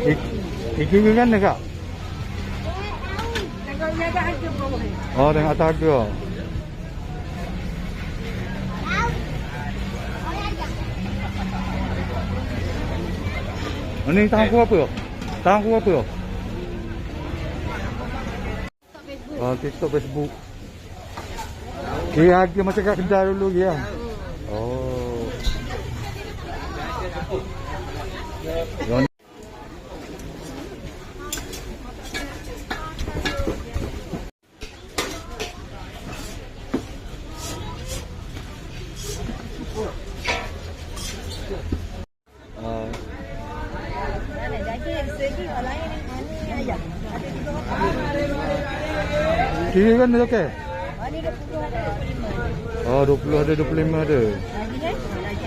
Ik- Ikikin kan dekat? Tengok dia ada harga bawah ni. Oh, tengok atas harga. Ini tahu aku apa? Tahu aku apa? Oh, TikTok, Facebook. Kira harga macam kat kedai dulu ya. Oh. Yang Ah, Mana daging segi orang lain ni ni ayam. Ada juga kira kan? Oh ni 20 ada 25. Oh, 20 ada 25 ada. Lagi ni? Lagi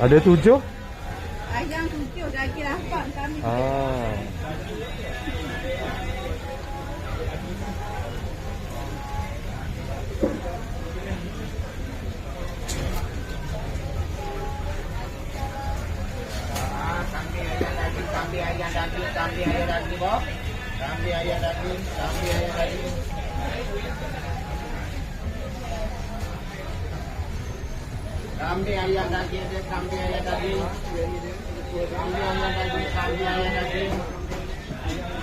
Ada tujuh? Ayam tujuh daging lapak kami. Ah. Kambing ayam daging, kambing ayam daging, kambing ayam daging, boh. Kambing ayam daging, kambing ayam daging. Kamde आया दादी कामडे आया दादी कामडे आया दादी कामडे आया दादी